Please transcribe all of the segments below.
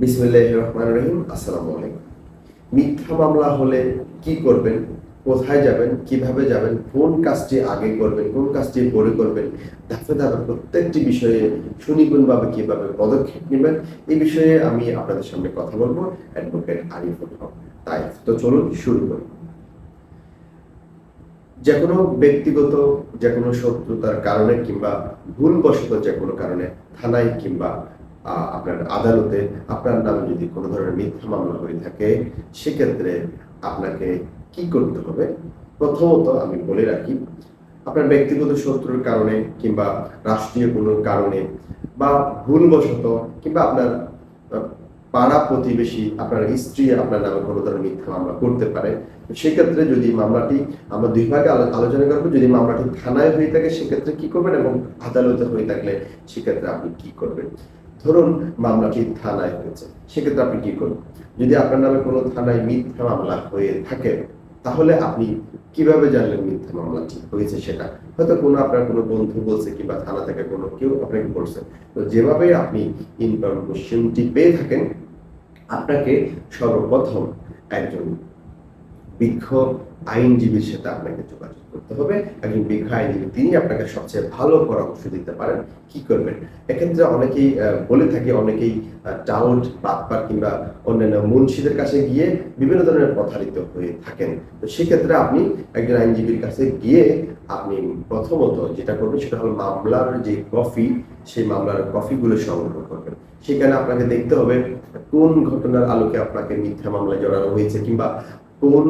রহমান রহিম, আসসালামু আলাইকুম। মিথ্যা মামলা হলে কি করবেন? কোথায় যাবেন? কীভাবে যাবেন? কোন কাজটি আগে করবেন? কোন কাজটি পরে করবেন? ধাপে ধাপে প্রত্যেকটি বিষয়ে সুনিপুণভাবে কীভাবে পদক্ষেপ নেবেন, এই বিষয়ে আমি আপনাদের সামনে কথা বলব। অ্যাডভোকেট আরিফুল হক। তাই তো চলুন শুরু করি। যে কোনো ব্যক্তিগত, যে কোনো শত্রুতার কারণে কিংবা ভুলবশত যে কোনো কারণে থানায় কিংবা আপনার আদালতে আপনার নামে যদি কোনো ধরনের মিথ্যা মামলা হয়ে থাকে, সেক্ষেত্রে আপনাকে কি করতে হবে? প্রথমত আমি বলে রাখি, আপনার ব্যক্তিগত শত্রুর কারণে কিংবা রাষ্ট্রীয় কোনো কারণে বা ভুলবশত কিংবা আপনার পাড়া প্রতিবেশী, আপনার স্ত্রী আপনার নামে কোনো ধরনের মিথ্যা মামলা করতে পারে সেক্ষেত্রে যদি মামলাটি আমরা দুই ভাগে আলোচনা করব, যদি মামলাটি থানায় হয়ে থাকে, সেক্ষেত্রে কি করবেন এবং আদালতে হয়ে থাকলে সেক্ষেত্রে আপনি কি করবেন? ধরুন মামলাটি থানায় হয়েছে, সেক্ষেত্রে আপনি কি করুন যদি আপনার নামে কোনো থানায় মিথ্যা মামলা হয়ে থাকে, তাহলে আপনি কীভাবে জানলেন মিথ্যা মামলাটি হয়েছে সেটা? হয়তো কোনো আপনার কোনো বন্ধু বলছে কিংবা থানা থেকে কোনো কেউ আপনাকে বলছে। তো যেভাবে আপনি ইনফরমেশনটি পেয়ে থাকেন, আপনাকে সর্বপ্রথম একজন বিজ্ঞ আইনজীবীর সাথে আপনাকে যোগাযোগ করতে হবে। একজন বিজ্ঞ আইনজীবী, তিনি আপনাকে সবচেয়ে ভালো পরামর্শ দিতে পারেন কি করবেন। এক্ষেত্রে অনেকেই বলে থাকে, অনেকেই টাউট বাটপার কিংবা অন্যান্য মুন্সিদের কাছে গিয়ে বিভিন্ন ধরনের প্রতারিত হয়ে থাকেন। তো সেক্ষেত্রে আপনি একজন আইনজীবীর কাছে গিয়ে আপনি প্রথমত যেটা করবেন, সেটা হলো মামলার যে কফি সেই মামলার কফিগুলো সংগ্রহ করবেন। সেখানে আপনাকে দেখতে হবে কোন ঘটনার আলোকে আপনাকে মিথ্যা মামলায় জড়ানো হয়েছে কিংবা কোন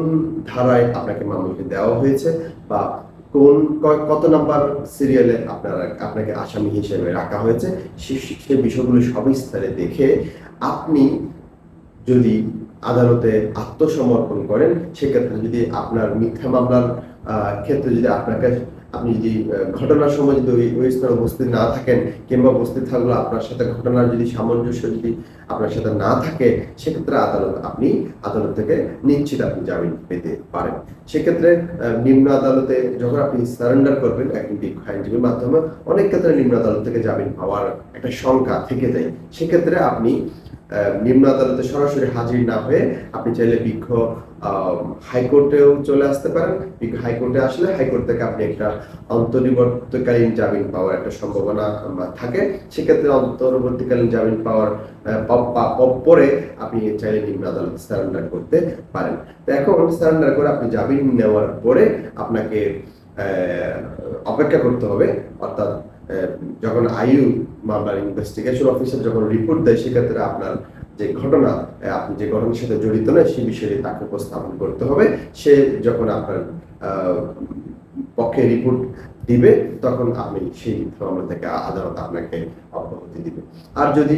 ধারায় আপনাকে মামলাটি দেওয়া হয়েছে বা কোন কত নাম্বার সিরিয়ালে আপনার আপনাকে আসামি হিসেবে রাখা হয়েছে? সে- বিষয়গুলো সবিস্তারে দেখে আপনি যদি আদালতে আত্মসমর্পণ করেন, সেক্ষেত্রে যদি আপনার মিথ্যা মামলার ক্ষেত্রে যদি আপনাকে আপনি যদি ঘটনার সময় যদি ওই ওই স্থানে উপস্থিত না থাকেন কিংবা উপস্থিত থাকলেও আপনার সাথে ঘটনার যদি সামঞ্জস্য যদি আপনার সাথে না থাকে, সেক্ষেত্রে আদালত, আপনি আদালত থেকে নিশ্চিত আপনি জামিন পেতে পারেন। সেক্ষেত্রে নিম্ন আদালতে যখন আপনি সারেন্ডার করবেন, একজন বিজ্ঞ আইনজীবীর মাধ্যমে, অনেক ক্ষেত্রে নিম্ন আদালত থেকে জামিন পাওয়ার একটা শঙ্কা থেকে যায়। সেক্ষেত্রে আপনি নিম্ন আদালতে সরাসরি হাজির না হয়ে আপনি চাইলে আহ, হাইকোর্টেও চলে আসতে পারেন। হাইকোর্টে আসলে হাইকোর্ট থেকে আপনি একটা অন্তর্বর্তীকালীন জামিন পাওয়ার একটা সম্ভাবনা থাকে। সেক্ষেত্রে অন্তর্বর্তীকালীন জামিন পাওয়ার পরে আপনি চাইলে নিম্ন আদালতে সারেন্ডার করতে পারেন। তো এখন সারেন্ডার করে আপনি জামিন নেওয়ার পরে আপনাকে অপেক্ষা করতে হবে। অর্থাৎ যখন আইউ মামলার ইনভেস্টিগেশন অফিসার যখন রিপোর্ট দেয়, সেক্ষেত্রে আপনার যে ঘটনা আপনি যে ঘটনার সাথে জড়িত নয়, সেই বিষয়ে তাকে উপস্থাপন করতে হবে। সে যখন আপনার পক্ষে রিপোর্ট দিবে, তখন আপনি সেই মামলা থেকে আদালত আপনাকে অব্যাহতি দিবে। আর যদি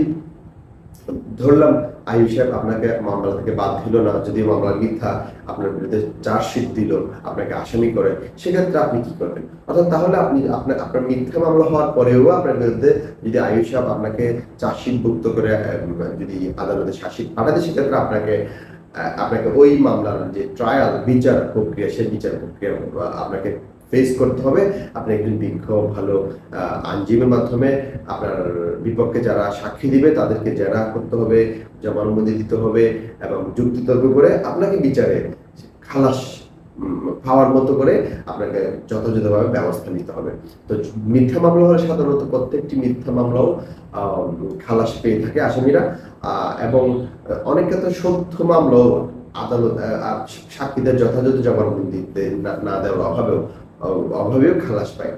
ধরলাম আয়ু সাহেব আপনাকে মামলা থেকে বাদ দিল না যদি মামলা মিথ্যা, আপনার বিরুদ্ধে চার্জশিট দিল, আপনাকে আসামি করে, সেক্ষেত্রে আপনি কি করবেন? অর্থাৎ তাহলে আপনি, আপনার আপনার মিথ্যা মামলা হওয়ার পরেও আপনার বিরুদ্ধে যদি আয়ু সাহেব আপনাকে চার্জশিট ভুক্ত করে যদি আদালতে শাসিত পাঠাতে, সেক্ষেত্রে আপনাকে আপনাকে ওই মামলার যে ট্রায়াল বিচার প্রক্রিয়া, সেই বিচার প্রক্রিয়া আপনাকে ফেস করতে হবে। আপনি একজন বিজ্ঞ ভালো আইনজীবীর মাধ্যমে আপনার বিপক্ষে যারা সাক্ষী দিবে, তাদেরকে জেরা করতে হবে জবানবন্দি দিতে হবে এবং যুক্তিতর্ক করে আপনাকে বিচারে খালাস পাওয়ার মতো করে আপনাকে যথাযথভাবে ব্যবস্থা নিতে হবে। তো মিথ্যা মামলা হলে সাধারণত প্রত্যেকটি মিথ্যা মামলাও খালাস পেয়ে থাকে আসামিরা। এবং অনেক ক্ষেত্রে সত্য মামলাও আদালত সাক্ষীদের যথাযথ জবানবন্দি দিতে না দেওয়ার অভাবেও অভাবেও খালাস পায়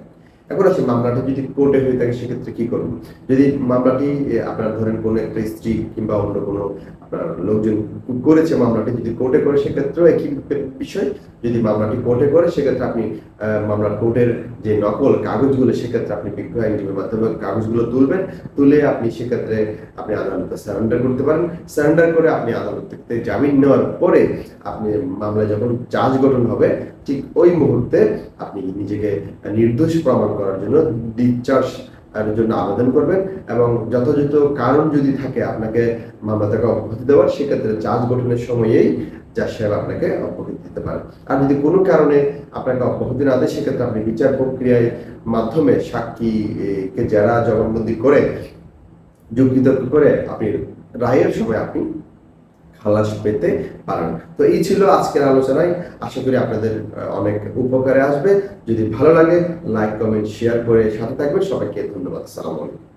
এখন আসি মামলাটা যদি কোর্টে হয়ে থাকে, সেক্ষেত্রে কি করবেন যদি মামলাটি আপনার ধরেন কোনো একটা স্ত্রী কিংবা অন্য কোনো আপনার লোকজন করেছে মামলাটি, যদি কোর্টে করে, সেক্ষেত্রেও একই বিষয়। যদি মামলাটি কোর্টে করে, সেক্ষেত্রে আপনি মামলার কোর্টের যে নকল কাগজগুলো, সেক্ষেত্রে আপনি বিজ্ঞ আইনজীবীর মাধ্যমে কাগজগুলো তুলবেন। তুলে আপনি সেক্ষেত্রে আপনি আদালতে সারেন্ডার করতে পারেন। সারেন্ডার করে আপনি আদালত থেকে জামিন নেওয়ার পরে আপনি মামলা যখন চার্জ গঠন হবে, ঠিক ওই মুহূর্তে আপনি নিজেকে নির্দোষ প্রমাণ করার জন্য ডিসচার্জ এর জন্য আবেদন করবেন এবং যথাযথ কারণ যদি থাকে আপনাকে মামলা থেকে অব্যাহতি দেওয়ার, সেক্ষেত্রে চার্জ গঠনের সময়েই জাজ সাহেব আপনাকে অব্যাহতি দিতে পারে আর যদি কোনো কারণে আপনাকে অব্যাহতি না দেয়, সেক্ষেত্রে আপনি বিচার প্রক্রিয়ার মাধ্যমে সাক্ষীকে যারা জবানবন্দি করে, যুক্তিতর্ক করে, আপনি রায়ের সময় আপনি খালাস পেতে পারেন। তো এই ছিল আজকের আলোচনায়। আশা করি আপনাদের অনেক উপকারে আসবে। যদি ভালো লাগে লাইক কমেন্ট শেয়ার করে সাথে থাকবেন। সবাইকে ধন্যবাদ। সালামালাইকুম